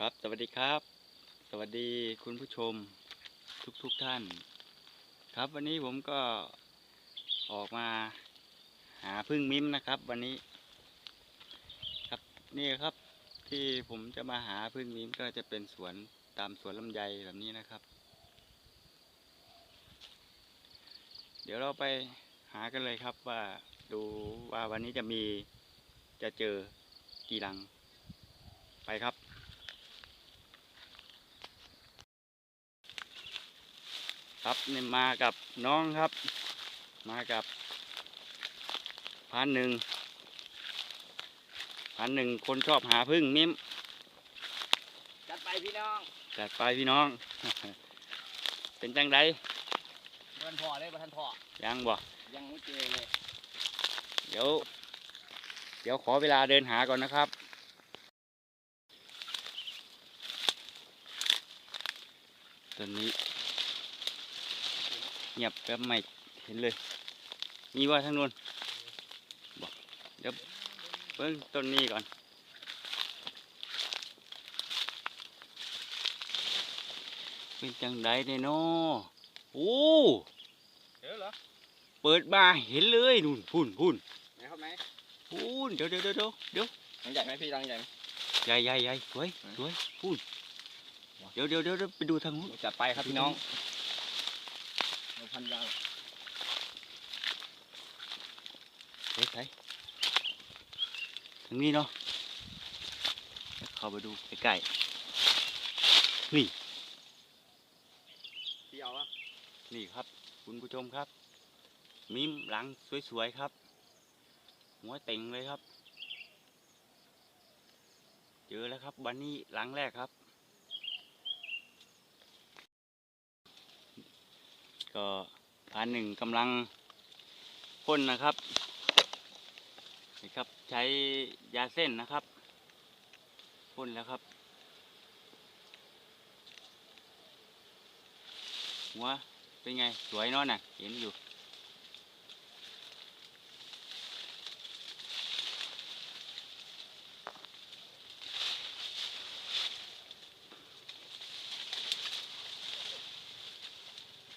ครับสวัสดีครับ สวัสดีคุณผู้ชมทุกทุกๆท่าน ครับวันนี้ผมก็ออกมาหาพึ่งมิ้มนะครับ วันนี้ ครับนี่ครับที่ผมจะมาหาพึ่งมิ้มก็จะเป็นสวนตามสวนลำไยแบบนี้นะครับ เดี๋ยวเราไปหากันเลยครับว่าดูว่าวันนี้จะมีจะเจอกี่รังไปครับ ครับนี่มากับน้องครับ มากับพันหนึ่งพันหนึ่งคนชอบหาพึ่งมิ้มจัดไปพี่น้องจัดไปพี่น้อง เป็นจังไดบันพอเลยบันพอยังบ่ยังไม่เจอเลยเดี๋ยว เดี๋ยวขอเวลาเดินหาก่อนนะครับตอนนี้ เงียบก็ไม่เห็นเลย มีว่าทางนู้นบอกเดี๋ยวเบิ้งต้นนี้ก่อนเป็นจังไดเนี่ยเนาะโอ้เจอเหรอเปิดมาเห็นเลยนู่นพุ่นพุ่นไหนครับไหนพุ่นเดี๋ยวเดี๋ยวเดี๋ยวเดี๋ยวเดี๋ยวรังใหญ่ไหมพี่รังใหญ่ไหมใหญ่ใหญ่ใหญ่สวยไหนสวยพุ่นเดี๋ยวเดี๋ยวเดี๋ยวเดี๋ยวไปดูทางนู้นจัดไปครับพี่น้อง เราพันยาวเฮ้ยใส่ทางนี้เนาะเข้าไปดูใกล้ๆนี่พี่เอาวะนี่ครับ คุณผู้ชมครับมิมหลังสวยๆครับ หัวเต่งเลยครับ เจอแล้วครับวันนี้หลังแรกครับ ก็พานหนึ่งกำลังพ่นนะครับนี่ครับใช้ยาเส้นนะครับพ่นแล้วครับ หัวเป็นไงสวยเนาะน่ะเห็นอยู่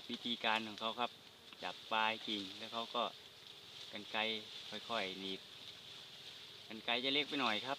กับวิธีการของเขาครับ จับปลายกิ่งแล้วเขาก็กันไกค่อยๆหนีบกันไกจะเล็กไปหน่อยครับ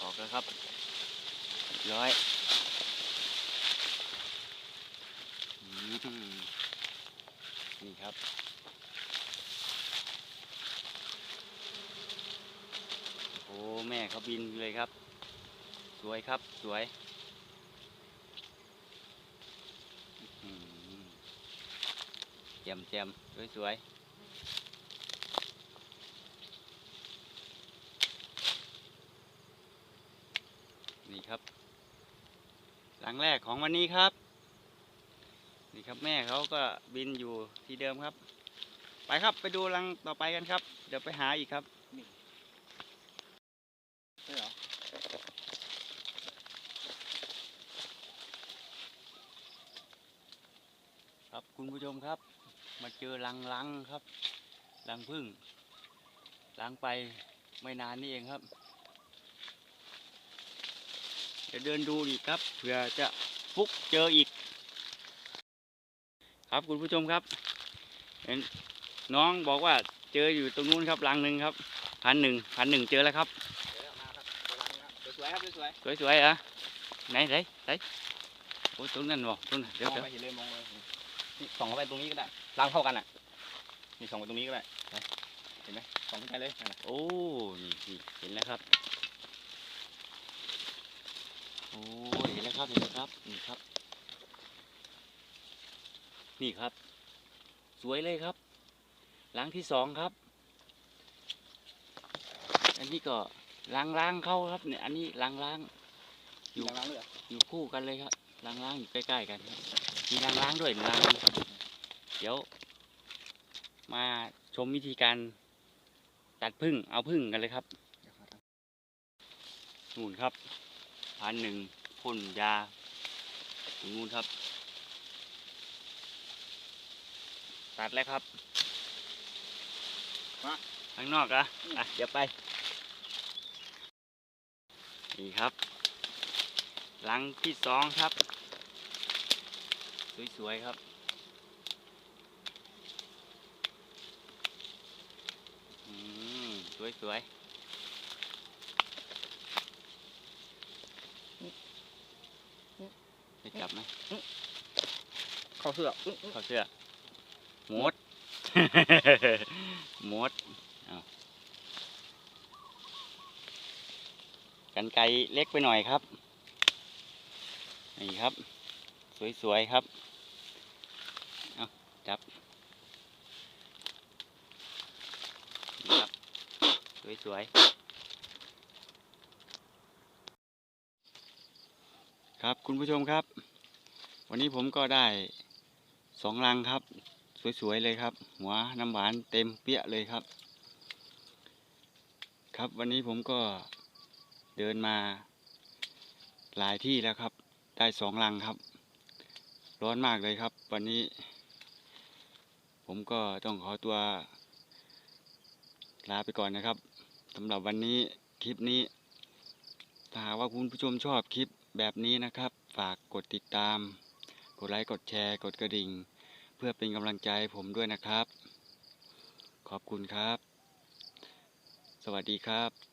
ออกแล้วครับเรียบร้อยนี่ครับโอ้แม่เขาบินเลยครับ สวยครับสวย อืมเจียมเจียมสวยสวยนี่ครับ หลังแรกของวันนี้ครับ นี่ครับแม่เขาก็บินอยู่ที่เดิมครับ ไปครับไปดูรังต่อไปกันครับ เดี๋ยวไปหาอีกครับใช่เหรอครับคุณผู้ชมครับ มาเจอรังลังครับรังพึ่งลังไปไม่นานนี่เองครับ เดี๋ยวเดินดูอีกครับเผื่อจะฟุกเจออีก ครับคุณผู้ชมครับ เห็นน้องบอกว่าเจออยู่ตรงนู้นครับรังหนึ่งครับพันหนึ่งพันหนึ่งเจอแล้วครับเจอแล้วมาครับเจอรังแล้วสวยๆครับสวยสวยๆอะไหนไหนไหนโอ้ยตรงนั้นบอกตรงนั้นๆเดี๋ยวมองเดี๋ยวไปเห็นเลยมองเลยนี่ส่องเข้าไปตรงนี้ก็ได้ รังเท่ากันอะนี่ส่องไปตรงนี้ก็ได้ไหนเห็นไหมส่องขึ้นไปเลยนั่นน่ะโอ้นี่นี่เห็นแล้วครับโอ้ยเห็นแล้วครับเห็นแล้วครับนี่ครับ นี่ครับ สวยเลยครับ หลังที่สองครับ อันนี้ก็ล้างล้างๆเข้าครับเนี่ยอันนี้ล้างล้างๆอยู่รังล้างเลยเหรออยู่คู่กันเลยครับล้างล้างๆอยู่ใกล้ๆกันครับมีล้างล้างๆด้วยล้าง เดี๋ยว มาชมวิธีการตัดพึ่งเอาพึ่งกันเลยครับเดี๋ยวขอทำนู่นครับพันหนึ่งพ่นยาตรงนู่นครับ ตัดแล้วครับข้างนอกอะอะเดี๋ยวไป นี่ครับรังที่สองครับ สวยๆครับ อืม สวยๆได้จับไหมเข้าเสื้ออื้ออื้อเข้าเสื้อหมดหมดเอากันไกรเล็กไปหน่อยครับ นี่ครับ สวยๆครับ เอาจับนี่ครับ สวยๆ ครับคุณผู้ชมครับ วันนี้ผมก็ได้สองรังครับ สวยๆ เลยครับ หัวน้ำหวานเต็มเปี้ยเลยครับ ครับวันนี้ผมก็เดินมาหลายที่แล้วครับ ได้สองรังครับ ร้อนมากเลยครับ วันนี้ ผมก็ต้องขอตัวลาไปก่อนนะครับ สำหรับวันนี้คลิปนี้ ถ้าหากว่าคุณผู้ชมชอบคลิปแบบนี้นะครับ ฝากกดติดตาม กดไลค์ กดแชร์ กดกระดิ่ง เพื่อเป็นกำลังใจผมด้วยนะครับ ขอบคุณครับ สวัสดีครับ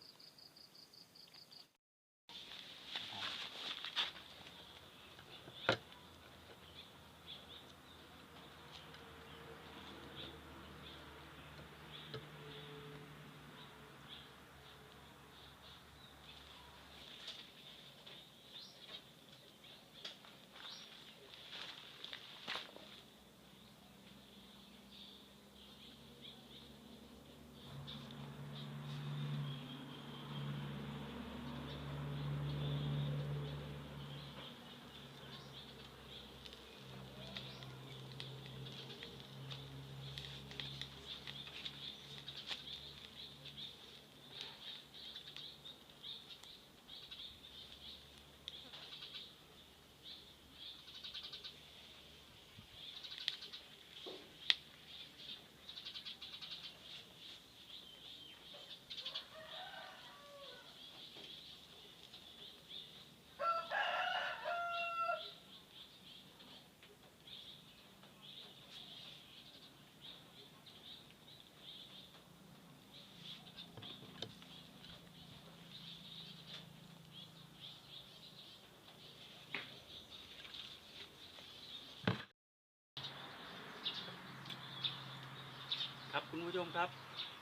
ครับคุณ ผู้ชมครับ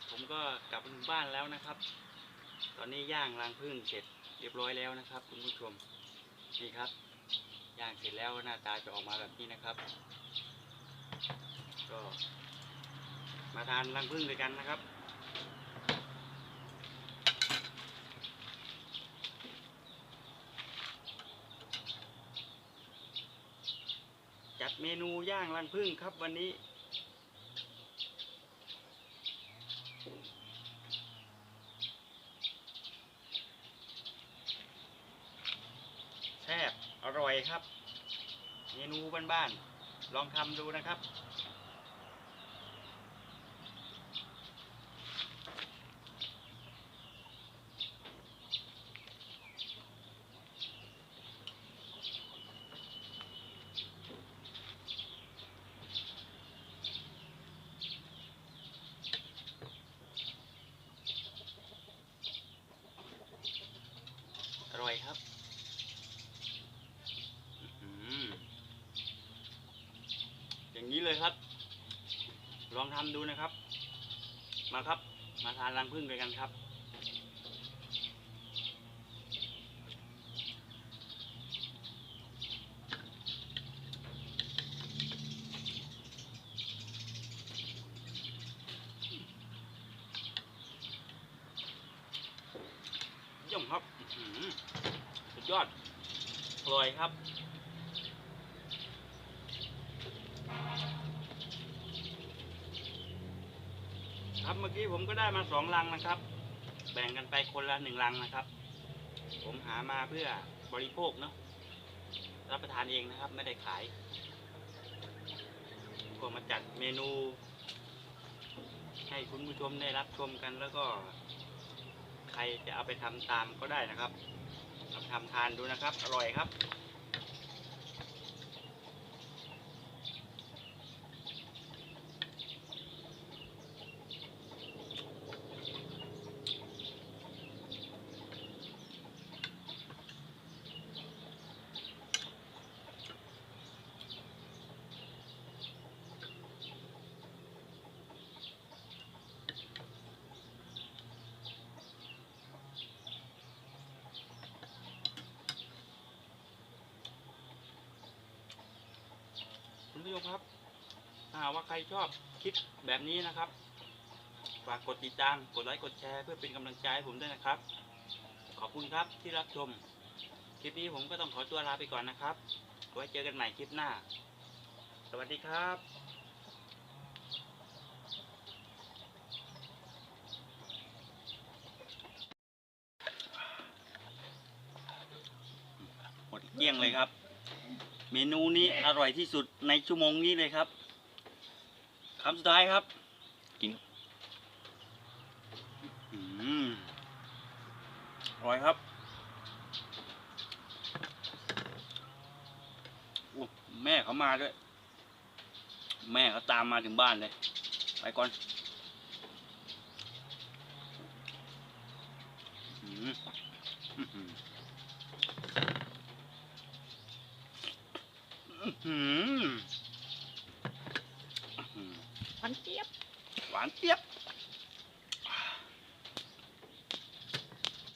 ผมก็กลับมาถึงบ้านแล้วนะครับ ตอนนี้ย่างรังผึ้งเสร็จเรียบร้อยแล้วนะครับ คุณผู้ชมนี่ครับ ย่างเสร็จแล้วหน้าตาจะออกมาแบบนี้นะครับ ก็ มาทานรังผึ้งด้วยกันนะครับจัดเมนูย่างรังผึ้งครับวันนี้ แซ่บอร่อย ครับ เมนูบ้านๆลองทำดูนะครับ อร่อยครับ อื้อหืออย่างนี้ เลยครับ ลองทำดูนะครับ มาครับ มาทานรังผึ้งด้วยกันครับเยี่ยมครับสุดยอดอร่อยครับ ครับเมื่อกี้ผมก็ได้มาสองลังนะครับ แบ่งกันไปคนละหนึ่งลังนะครับ ผมหามาเพื่อบริโภคเนาะรับประทานเองนะครับ ไม่ได้ขายก็มาจัดเมนู ให้คุณผู้ชมได้รับชมกันแล้วก็ ใครจะเอาไปทำตามก็ได้นะครับลองทำทานดูนะครับ อร่อยครับ ผู้ชมครับถ้าหากว่าใครชอบคลิปแบบนี้นะครับ ฝากกดติดตาม กดไลค์ กดแชร์ เพื่อเป็นกำลังใจให้ผมด้วยนะครับ ขอบคุณครับที่รับชม คลิปนี้ผมก็ต้องขอตัวลาไปก่อนนะครับ ไว้เจอกันใหม่คลิปหน้า สวัสดีครับหมดเกลี้ยงเลยครับ เมนูนี้อร่อยที่สุดในชั่วโมงนี้เลยครับคำสุดท้ายครับกินอืมอร่อยครับโอ้แม่เขามาด้วย แม่เขาตามมาถึงบ้านเลย ไปก่อนอืมอื้อ หืออื้อหืออื้อหือมันเจี๊ยบ หวานเจี๊ยบ